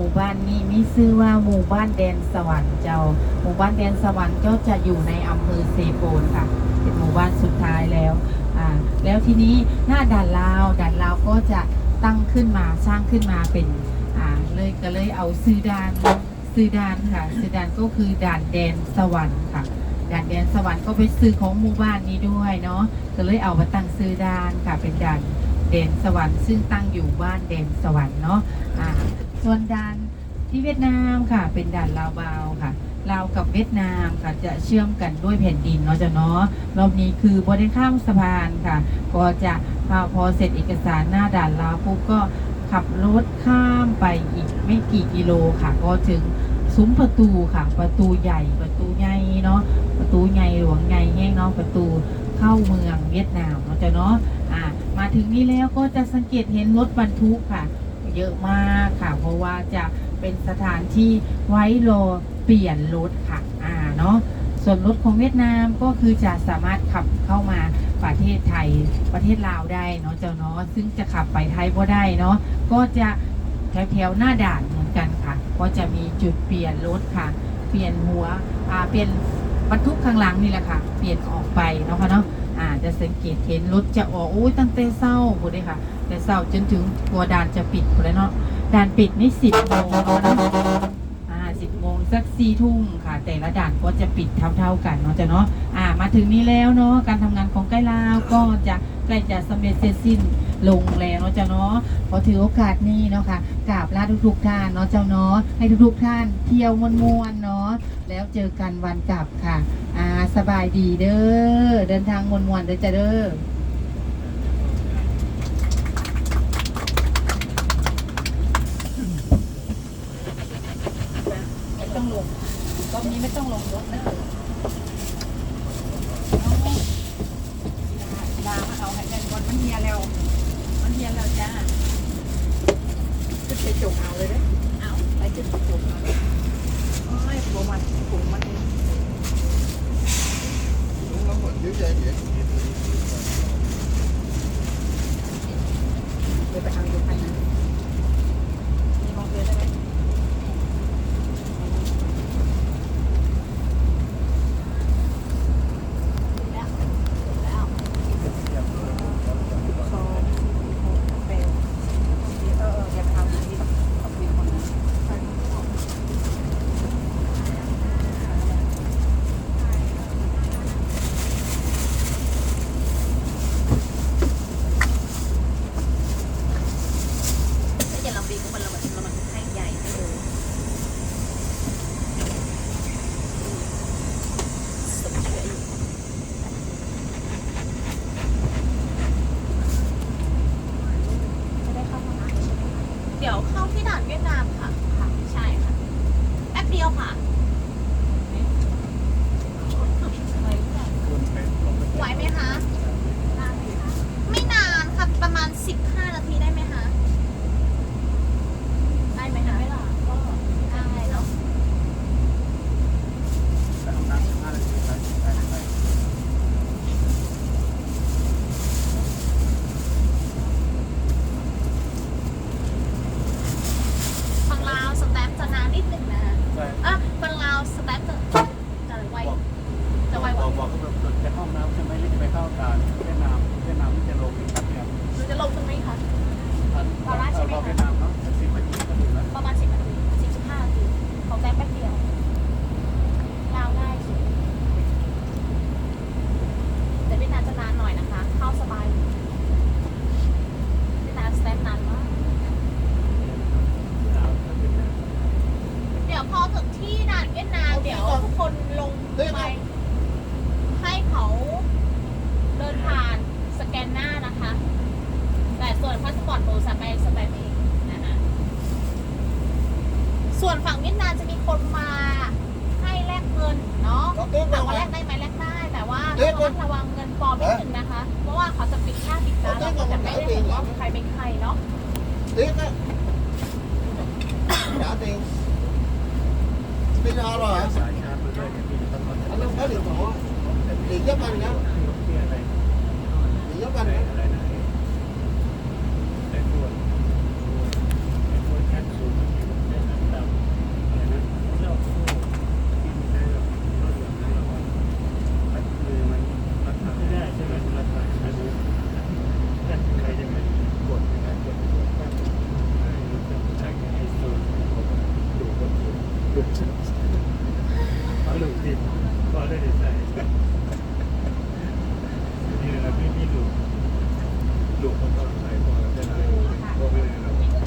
หมู่บ้านนี้มีชื่อว่าหมู่บ้านแดนสวรรค์เจ้า หมู่บ้านแดนสวรรค์ก็จะอยู่ในอำเภอเซโปนค่ะ เป็นหมู่บ้านสุดท้ายแล้วอ่าแล้วทีนี้หน้าด่านลาวด่านลาวก็จะตั้งขึ้นมาสร้างขึ้นมาเป็นอ่าเลยก็เลยเอาซื้อดานซื้อดานค่ะซื้อดานก็คือด่านแดนสวรรค์ค่ะด่านแดนสวรรค์ก็เป็นซื้อของหมู่บ้านนี้ด้วยเนาะก็เลยเอามาตั้งซื้อดานค่ะเป็นด่านแดนสวรรค์ซึ่งตั้งอยู่บ้านแดนสวรรค์เนาะอ่า ส่วนด่านที่เวียดนามค่ะ เป็นด่านลาวบาวค่ะลาวกับเวียดนามค่ะจะเชื่อมกันด้วยแผ่นดินเนาะจ้ะเนาะรอบนี้คือบริข้ามสะพานค่ะ ก็จะพอพอเสร็จเอกสารหน้าด่านลาวปุ๊บก็ขับรถข้ามไปอีกไม่กี่กิโลค่ะ ก็ถึงซุ้มประตูค่ะ ประตูใหญ่ประตูใหญ่เนาะประตูใหญ่หลวงใหญ่แห้งเนาะประตูเข้าเมืองเวียดนามเนาะจ้ะเนาะอ่ามาถึงนี่แล้วก็จะสังเกตเห็นรถบรรทุกค่ะ เยอะมากค่ะ เพราะว่าจะเป็นสถานที่ไว้รอเปลี่ยนรถค่ะอ่าเนาะส่วนรถของเวียดนามก็คือจะสามารถขับเข้ามาประเทศไทยประเทศลาวได้เนาะเจ้าเนาะซึ่งจะขับไปไทยก็ได้เนาะก็จะแถวๆหน้าด่านเหมือนกันค่ะ ก็จะมีจุดเปลี่ยนรถค่ะ เปลี่ยนหัวอ่าเปลี่ยนบรรทุกข้างหลังนี่แหละค่ะ เปลี่ยนออกไปเนาะค่ะเนาะ อ่าจะสังเกตเห็นรถจะออกโอ้ยตั้งแต่เศร้าหมดเลยค่ะ แต่เศร้าจนถึงตัวด่านจะปิดหมดเลยเนาะด่านปิดนี่สิบโมงนะอ่าสิบโมงสักสี่ทุ่มค่ะ แต่ละด่านก็จะปิดเท่าๆกันเนาะจะเนาะอ่ามาถึงนี้แล้วเนาะการทำงานของใกล้ลาวก็จะใกล้จะสำเร็จเสร็จสิ้นลงแล้วเนาะจ้ะเนาะขอถือโอกาสนี้เนาะค่ะกราบลาทุกๆท่านเนาะเจ้าเนาะให้ทุกๆท่านเที่ยวม่วนๆเนาะแล้วเจอกันวันกลับค่ะ สบายดีเด้อ เดินทางมวนมวนๆเด้อจ้ะเด้อไม่ต้องลงรอบนี้ไม่ต้องลงรถนะลามาเอาให้แม่นก่อนมันเฮียแล้ว มันเฮียแล้วจ้าขึ้นไปจกเอาเลยเด้อเอาไปขึ้นไปจกเอาเลยโอ้ยโบมันผมมัน nó còn dưới đây vậy เดี๋ยวไปเอาอยู่ภายในมีมองเดินได้ไหม สองหกแปดเออเอออย่าทำอย่างนี้ขอบคุณคนนั้นถ้าจะลำบีก็มันละมันละมันให้ใหญ่ให้เลยสมชื่ออยู่ จะได้เข้าห้องน้ำใช่ไหมคะเดี๋ยวเข้าที่ด่านเวียดนามค่ะ ค่ะ ใช่ค่ะ แป๊บเดียวค่ะ ไหวไหมคะ ไม่นานค่ะ ประมาณ 15 นาทีได้ไหมคะ ได้ไหมคะไม่หรอก็ได้เนาะ ฝั่งลาวสแตมป์จะนานนิดนึงนะอะฝั่งลาวสแตมป์จะจะไวจะไวก บ ว่า อกบอกก็แบบจะเข้าห้องน้ำใช่ไหมหรือจะไปเข้าด่านเวียดนามเวียดนามที่จะลงอีกแป๊บเดียว หนูจะลงตรงนี้ค่ะ ทัน ตอนแรกใช่ไหมคะ เวียดนามเนาะสิบนาทีก็ถึงแล้ว ประมาณ 10นาที10 15นาทีของแป๊บแป๊บเดียวลาวง่ายสุดแต่เวียดนามจะนานหน่อยนะคะ เข้าสบายอยู่เวียดนามสแตมป์นานมาก เดี๋ยวพอถึงที่ด่านเวียดนามเดี๋ยวทุกคนลง ไป ให้เขาเดินผ่านสแกนหน้านะคะ แต่ส่วนพาสปอร์ตโบสามารถสแตมป์เองนะคะส่วนฝั่งเวียดนามจะมีคนมาให้แลกเงินเนาะถามว่าแลกได้ไหมแลกได้ แต่ว่าต้องระวังเงินปลอมนิดนึงนะคะ เพราะว่าเขาจะปิดหน้าปิดตาแล้วก็จะไม่ได้เห็นว่าใครเป็นใครเนาะ tiếc á trả tiền ลูกทีมพอได้ดีใจนี่แหละไม่มีลูกลูกของเราใส่พอได้ไหมพอไปเลยเรา